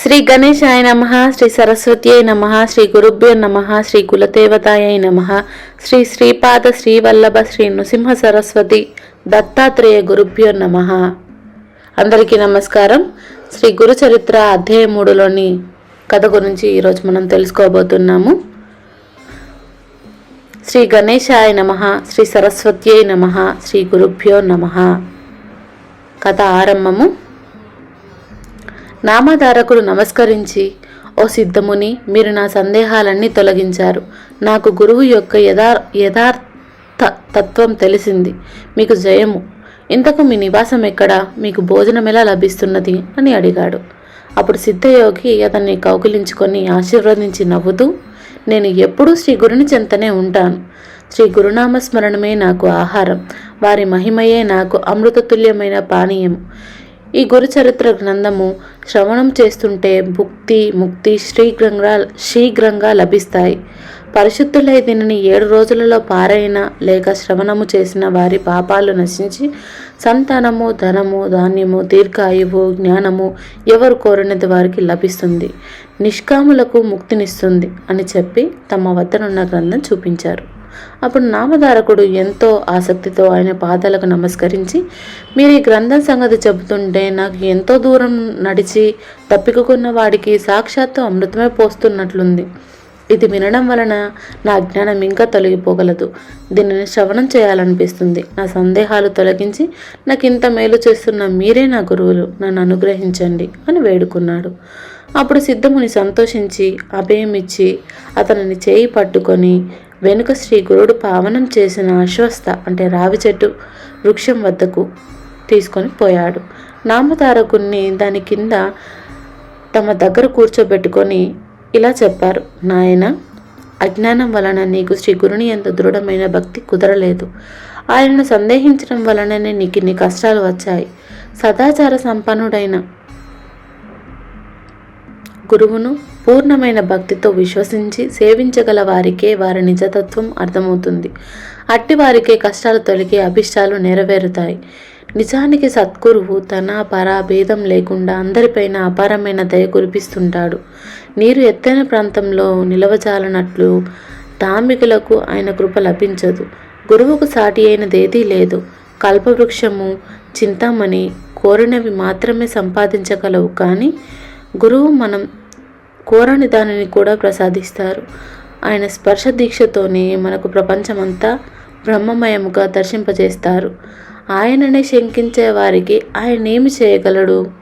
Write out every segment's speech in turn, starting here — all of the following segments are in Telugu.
శ్రీ గణేశాయ నమ శ్రీ సరస్వత్యై నమ శ్రీ గురుభ్యో నమ శ్రీ కులదేవతాయ నమ శ్రీ శ్రీపాద శ్రీవల్లభ శ్రీ నృసింహ సరస్వతి దత్తాత్రేయ గురుభ్యో నమ. అందరికీ నమస్కారం. శ్రీ గురు చరిత్ర అధ్యాయ మూడులోని కథ గురించి ఈరోజు మనం తెలుసుకోబోతున్నాము. శ్రీ గణేశాయ నమ శ్రీ సరస్వత్యై నమ శ్రీ గురుభ్యో నమ. కథ ఆరంభము. నామధారకుడు నమస్కరించి ఓ సిద్ధముని మీరు నా సందేహాలన్నీ తొలగించారు. నాకు గురువు యొక్క యథా యథార్థ తత్వం తెలిసింది. మీకు జయము. ఇంతకు మీ నివాసం ఎక్కడ? మీకు భోజనం ఎలా లభిస్తున్నది? అని అడిగాడు. అప్పుడు సిద్ధయోగి అతన్ని కౌగిలించుకొని ఆశీర్వదించి నవ్వుతూ నేను ఎప్పుడూ శ్రీ గురుని చెంతనే ఉంటాను. శ్రీ గురునామ స్మరణమే నాకు ఆహారం. వారి మహిమయే నాకు అమృతతుల్యమైన పానీయం ఈ గురు చరిత్ర గ్రంథము శ్రవణం చేస్తుంటే భుక్తి ముక్తి శీఘ్రంగా శీఘ్రంగా లభిస్తాయి. పరిశుద్ధులై దీనిని ఏడు రోజులలో పారైన లేక శ్రవణము చేసిన వారి పాపాలు నశించి సంతానము ధనము ధాన్యము దీర్ఘాయువు జ్ఞానము ఎవరు కోరినది వారికి లభిస్తుంది. నిష్కాములకు ముక్తినిస్తుంది అని చెప్పి తమ వద్దనున్న గ్రంథం చూపించారు. అప్పుడు నామధారకుడు ఎంతో ఆసక్తితో ఆయన పాదాలకు నమస్కరించి మీరు ఈ గ్రంథం సంగతి చెబుతుంటే నాకు ఎంతో దూరం నడిచి తప్పికున్న వాడికి సాక్షాత్తు అమృతమే పోస్తున్నట్లుంది. ఇది వినడం వలన నా జ్ఞానం ఇంకా తొలగిపోగలదు. దీనిని శ్రవణం చేయాలనిపిస్తుంది. నా సందేహాలు తొలగించి నాకు ఇంత మేలు చేస్తున్న మీరే నా గురువులు. నన్ను అనుగ్రహించండి అని వేడుకున్నాడు. అప్పుడు సిద్ధముని సంతోషించి అభయమిచ్చి అతనిని చేయి పట్టుకొని వెనుక శ్రీ గురుడు పావనం చేసిన అశ్వస్థ అంటే రావి చెట్టు వృక్షం వద్దకు తీసుకొని పోయాడు. నామతారకుణ్ణి దాని కింద తమ దగ్గర కూర్చోబెట్టుకొని ఇలా చెప్పారు నాయన అజ్ఞానం వలన నీకు శ్రీ గురుని ఎంత దృఢమైన భక్తి కుదరలేదు. ఆయనను సందేహించడం వలననే నీకు ఇన్ని కష్టాలు వచ్చాయి. సదాచార సంపన్నుడైన గురువును పూర్ణమైన భక్తితో విశ్వసించి సేవించగల వారికే వారి నిజతత్వం అర్థమవుతుంది. అట్టి వారికే కష్టాలు తొలగి అభిష్టాలు నెరవేరుతాయి. నిజానికి సద్గురువు తన పర భేదం లేకుండా అందరిపైన అపారమైన దయ కురిపిస్తుంటాడు. నీరు ఎత్తైన ప్రాంతంలో నిలవజాలనట్లు ధార్మికులకు ఆయన కృప లభించదు. గురువుకు సాటి అయినదేదీ లేదు. కల్పవృక్షము చింతామణి కోరినవి మాత్రమే సంపాదించగలవు కానీ గురువు మనం కోరని దానిని కూడా ప్రసాదిస్తారు. ఆయన స్పర్శ దీక్షతోనే మనకు ప్రపంచమంతా బ్రహ్మమయముగా దర్శింపజేస్తారు. ఆయననే శంకించే వారికి ఆయన ఏమి చేయగలడు?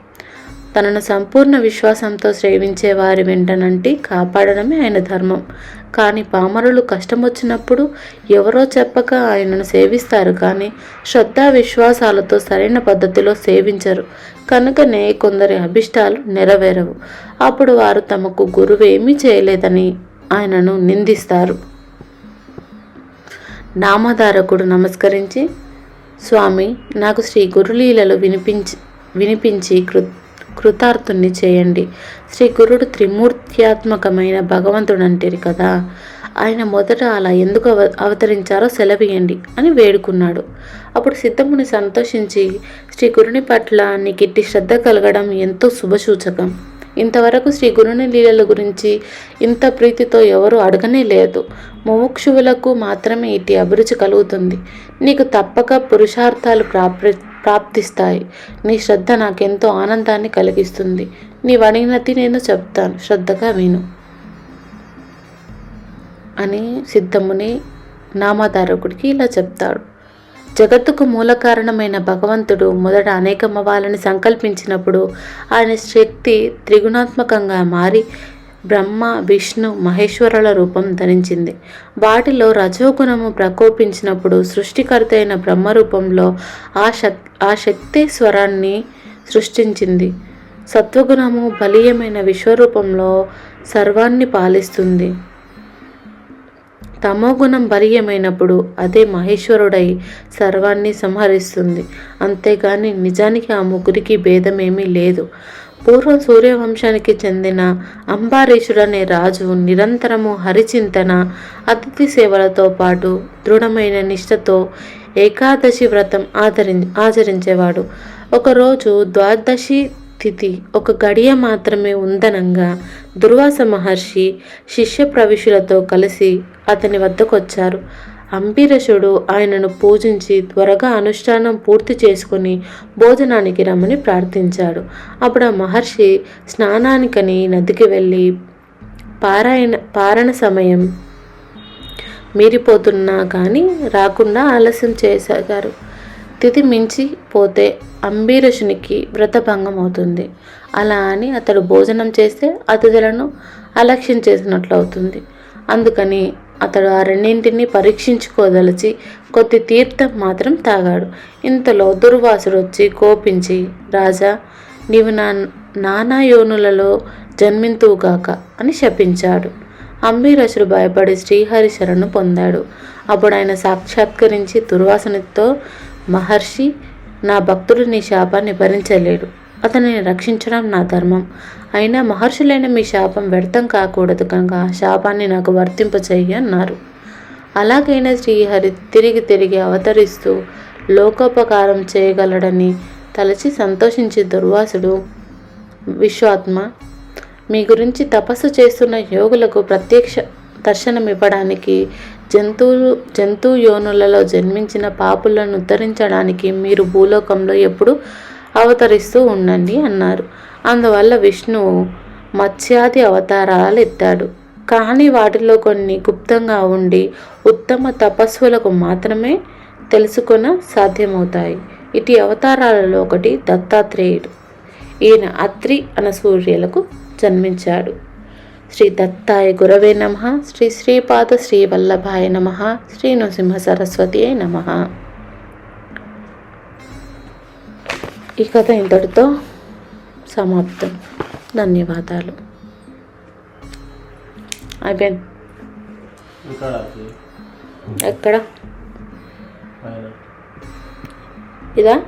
తనను సంపూర్ణ విశ్వాసంతో సేవించే వారి వెంటనంటి కాపాడడమే ఆయన ధర్మం. కానీ పామరులు కష్టం వచ్చినప్పుడు ఎవరో చెప్పక ఆయనను సేవిస్తారు. కానీ శ్రద్ధ విశ్వాసాలతో సరైన పద్ధతిలో సేవించరు. కనుకనే కొందరి అభిష్టాలు నెరవేరవు. అప్పుడు వారు తమకు గురువేమీ చేయలేదని ఆయనను నిందిస్తారు. నామధారకుడు నమస్కరించి స్వామి నాకు శ్రీ గురులీలలో వినిపించి వినిపించి కృ కృతార్థుణ్ణి చేయండి. శ్రీ గురుడు త్రిమూర్త్యాత్మకమైన భగవంతుడంటారు కదా. ఆయన మొదట అలా ఎందుకు అవ అవతరించారో సెలవియండి అని వేడుకున్నాడు. అప్పుడు సిద్ధముని సంతోషించి శ్రీ గురుని పట్ల నీకిట్టి శ్రద్ధ కలగడం ఎంతో శుభసూచకం. ఇంతవరకు శ్రీ గురుని లీలల గురించి ఇంత ప్రీతితో ఎవరూ అడగనే లేదు. ముముక్షువులకు మాత్రమే ఇటు అభిరుచి కలుగుతుంది. నీకు తప్పక పురుషార్థాలు ప్రాప్తి ప్రాప్తిస్తాయి. నీ శ్రద్ధ నాకెంతో ఆనందాన్ని కలిగిస్తుంది. నీ వణినతి నేను చెప్తాను. శ్రద్ధగా విను. అని సిద్ధముని నామధారకుడికి ఇలా చెప్తాడు. జగత్తుకు మూల కారణమైన భగవంతుడు మొదట అనేకమవ్వాలని సంకల్పించినప్పుడు ఆయన శక్తి త్రిగుణాత్మకంగా మారి బ్రహ్మ విష్ణు మహేశ్వరుల రూపం ధరించింది. వాటిలో రజోగుణము ప్రకోపించినప్పుడు సృష్టికర్త అయిన బ్రహ్మ రూపంలో ఆ శక్ ఆ శక్తి స్వరాన్ని సృష్టించింది. సత్వగుణము బలీయమైన విశ్వరూపంలో సర్వాన్ని పాలిస్తుంది. తమోగుణం బలీయమైనప్పుడు అదే మహేశ్వరుడై సర్వాన్ని సంహరిస్తుంది. అంతేగాని నిజానికి ఆ ముగ్గురికి భేదమేమీ లేదు. పూర్వం సూర్యవంశానికి చెందిన అంబారీషుడనే రాజు నిరంతరము హరిచింతన అతిథి సేవలతో పాటు దృఢమైన నిష్ఠతో ఏకాదశి వ్రతం ఆదరి ఆచరించేవాడు. ఒకరోజు ద్వాదశి తిథి ఒక గడియ మాత్రమే ఉందనంగా దుర్వాస మహర్షి శిష్య ప్రవిశులతో కలిసి అతని వద్దకొచ్చారు. అంబీరసుడు ఆయనను పూజించి త్వరగా అనుష్ఠానం పూర్తి చేసుకుని భోజనానికి రమ్మని ప్రార్థించాడు. అప్పుడు ఆ మహర్షి స్నానానికని నదికి వెళ్ళి పారాయణ పారణ సమయం మీరిపోతున్నా కానీ రాకుండా ఆలస్యం చేసాగారు తిథి మించి పోతే అంబీరసునికి వ్రతభంగం అవుతుంది. అలా అని అతడు భోజనం చేస్తే అతిథులను అలక్ష్యం చేసినట్లు అవుతుంది అందుకని అతడు ఆ రెండింటిని పరీక్షించుకోదలిచి కొద్ది తీర్థం మాత్రం తాగాడు. ఇంతలో దుర్వాసుడు వచ్చి కోపించి రాజా నీవు నా నానా యోనులలో జన్మింతువుగాక అని శపించాడు. అంబీరసుడు భయపడి శ్రీహరి శరణు పొందాడు. అప్పుడు ఆయన సాక్షాత్కరించి దుర్వాసనతో మహర్షి నా భక్తుడు నీ శాపాన్ని భరించలేడు. అతనిని రక్షించడం నా ధర్మం. అయినా మహర్షులైన మీ శాపం వ్యర్థం కాకూడదు కనుక శాపాన్ని నాకు వర్తింపచేయి అన్నారు. అలాగైనా శ్రీహరి తిరిగి తిరిగి అవతరిస్తూ లోకోపకారం చేయగలడని తలచి సంతోషించి దుర్వాసుడు విశ్వాత్మ మీ గురించి తపస్సు చేస్తున్న యోగులకు ప్రత్యక్ష దర్శనం ఇవ్వడానికి జంతువులు జంతు యోనులలో జన్మించిన పాపులను ఉద్ధరించడానికి మీరు భూలోకంలో ఎప్పుడు అవతరిస్తూ ఉండండి అన్నారు. అందువల్ల విష్ణువు మత్స్యాది అవతారాలు ఎత్తాడు. కానీ వాటిలో కొన్ని గుప్తంగా ఉండి ఉత్తమ తపస్సులకు మాత్రమే తెలుసుకున్న సాధ్యమవుతాయి. ఇటు అవతారాలలో ఒకటి దత్తాత్రేయుడు. ఈయన అత్రి అన సూర్యులకు జన్మించాడు. శ్రీ దత్తాయ గురవే నమ. శ్రీ శ్రీపాద శ్రీ వల్లభాయ నమ. శ్రీ నృసింహ సరస్వతి నమ. ఈ కథ ఇంతటితో సమాప్తం. ధన్యవాదాలు. అయిపోయింది. ఎక్కడ? ఇదా?